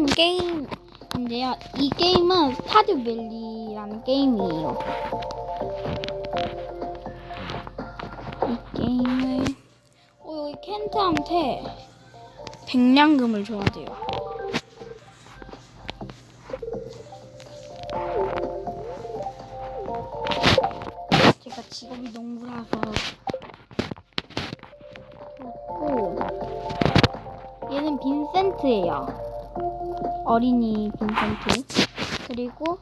하는 게임인데요. 이 게임은 스타듀밸리라는 게임이에요. 이 게임을 어, 여기 켄트한테 백냥금을 줘야 돼요. 제가 직업이 농구라서 그렇고 얘는 빈센트예요. 어린이 빈센트. 그리고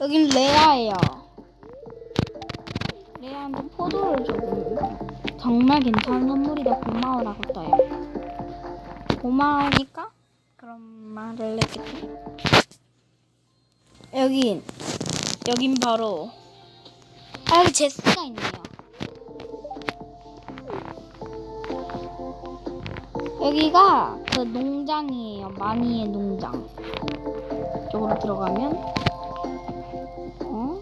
여긴 레아예요. 레아한테 포도를 주고 정말 괜찮은 선물이다 고마워라고 떠요. 고마우니까 그런 말을 했겠지. 여긴 여긴 바로 아 여기 제스가 있네 여기가 그 농장이에요. 마니의 농장. 쪽으로 들어가면 어?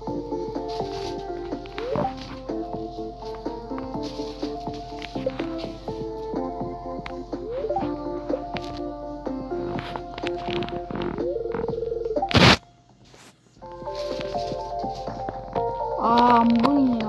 아, 안 보이네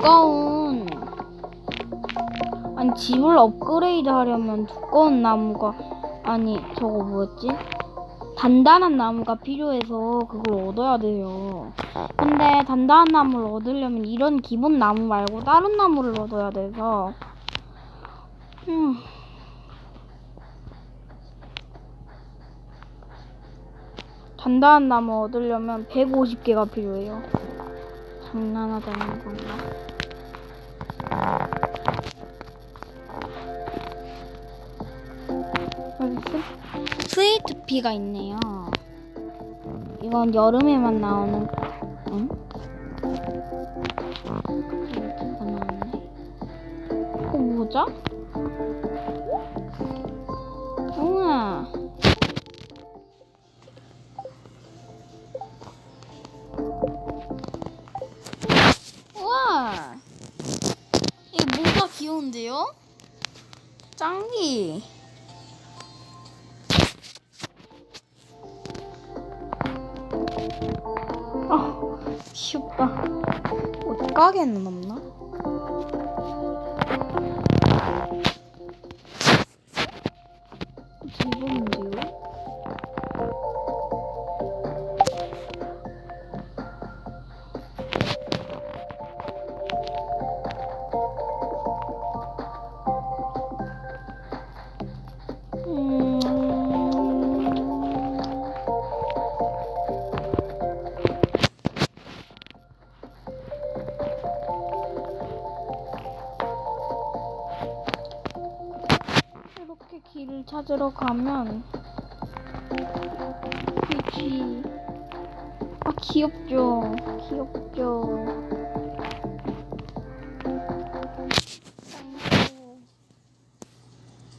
두꺼운 아니 집을 업그레이드 하려면 두꺼운 나무가 아니 저거 뭐였지? 단단한 나무가 필요해서 그걸 얻어야 돼요. 근데 단단한 나무를 얻으려면 이런 기본 나무 말고 다른 나무를 얻어야 돼서 음. 단단한 나무 얻으려면 150개가 필요해요. 장난하자는 건가? 스, 스위트 피가 있네요. 이건 여름에만 나오는, 응? 이거. 어, 뭐죠? 우와. 우와. 이거 뭐가 귀여운데요? 짱기. 아, 귀엽다. 옷가게는 없나? 대박인데요? 길을 찾으러 가면 그치. 아 귀엽죠? 귀엽죠?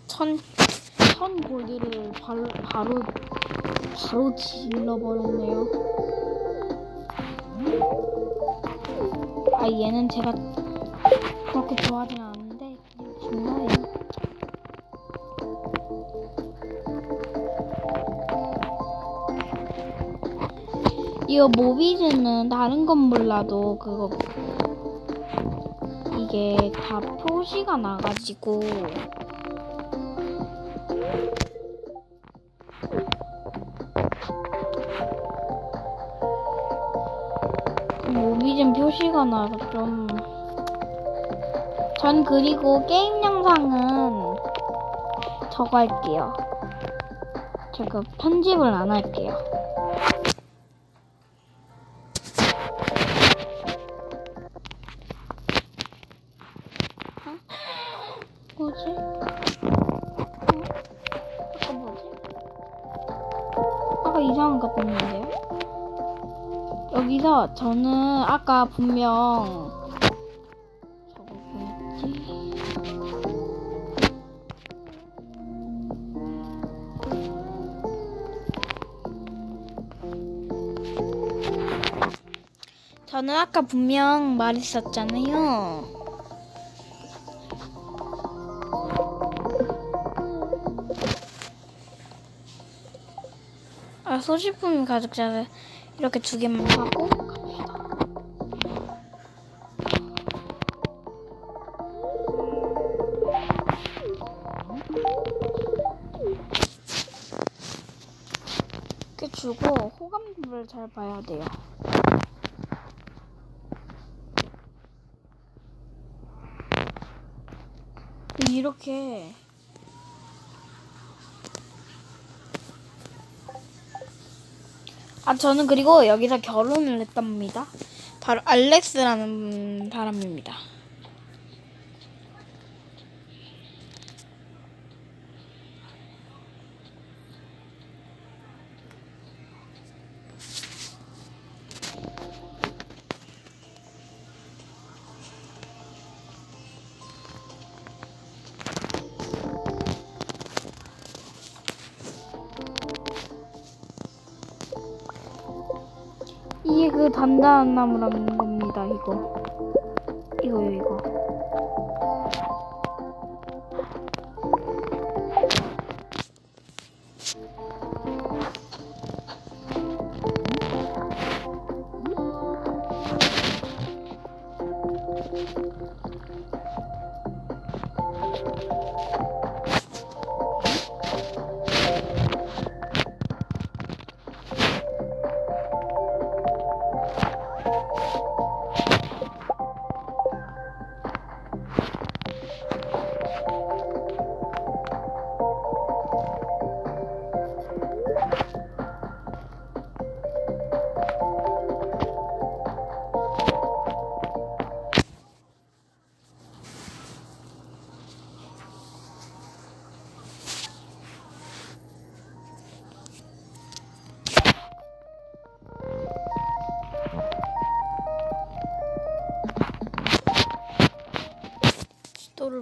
천, 천 골드를 바로, 바로, 바로 질러버렸네요. 아, 얘는 제가 그렇게 좋아하진 않는데, 이거 모비즈는 다른 건 몰라도 그거 이게 다 표시가 나가지고 시즌 표시가 나서 좀. 전 그리고 게임 영상은 할게요. 제가 편집을 안 할게요. 어? 뭐지? 어? 아까 뭐지? 아까 이상한 거 봤는데요? 여기서 저는 아까 분명 저는 아까 분명 말했었잖아요. 아, 소지품 가죽자를 이렇게 두 개만 하고. 이렇게 주고 호감도를 잘 봐야 돼요. 이렇게 아 저는 그리고 여기서 결혼을 했답니다. 바로 알렉스라는 사람입니다. 단단한 나무라는 겁니다. 이거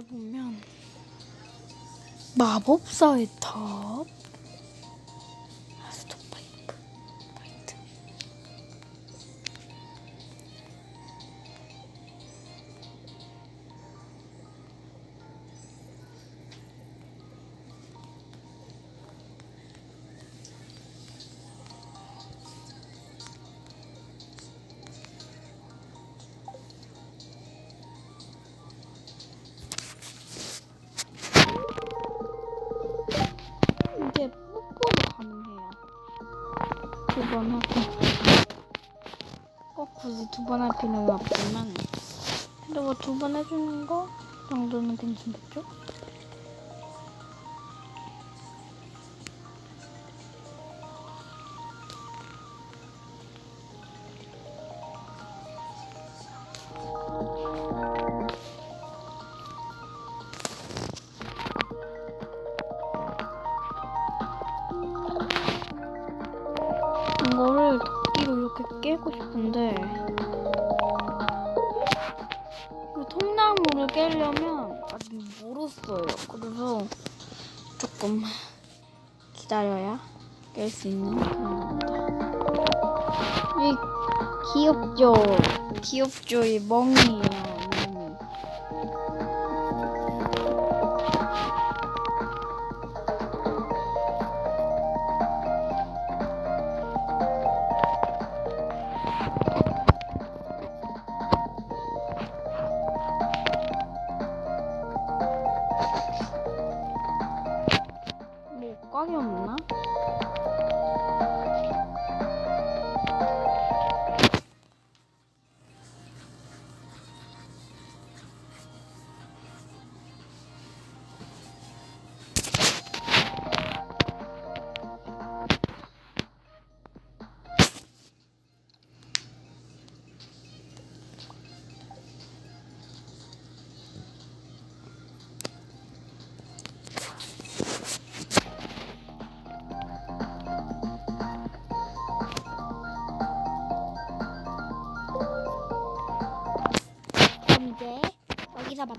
보면 마법사의 탑 두 번 하고. 꼭 굳이 두 번 할 필요는 없지만, 그리고 두 번 해주는 거 정도는 괜찮겠죠? 이렇게 깨고 싶은데 이 통나무를 깨려면 아직 멀었어요. 그래서 조금 기다려야 깰 수 있는 그런 겁니다. 이 귀엽죠? 귀엽죠? 이 멍이에요.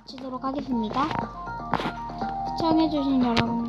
마치도록 하겠습니다. 시청해주신 여러분들